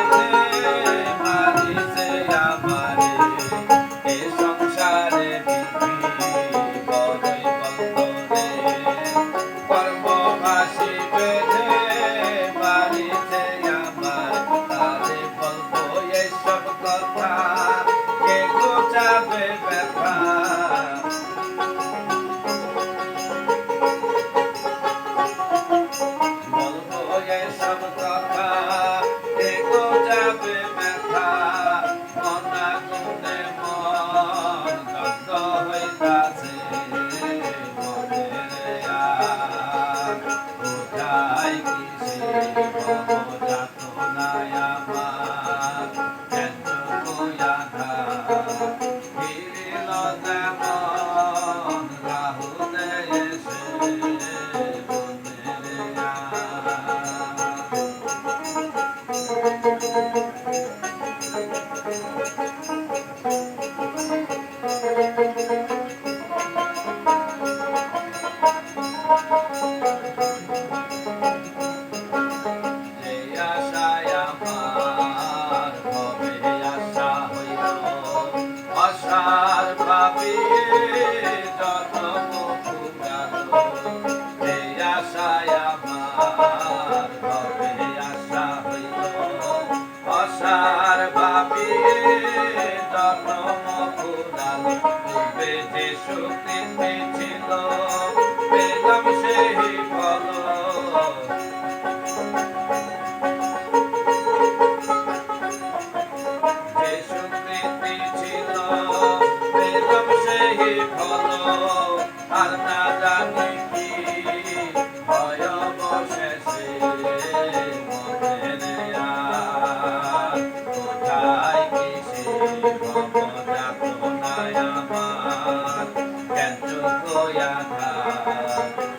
Yeah. আশায় আমার ভবে আশা হইল অসার ভাবি জন্ম পুরাল পূর্বে যে শক্তি ছিল や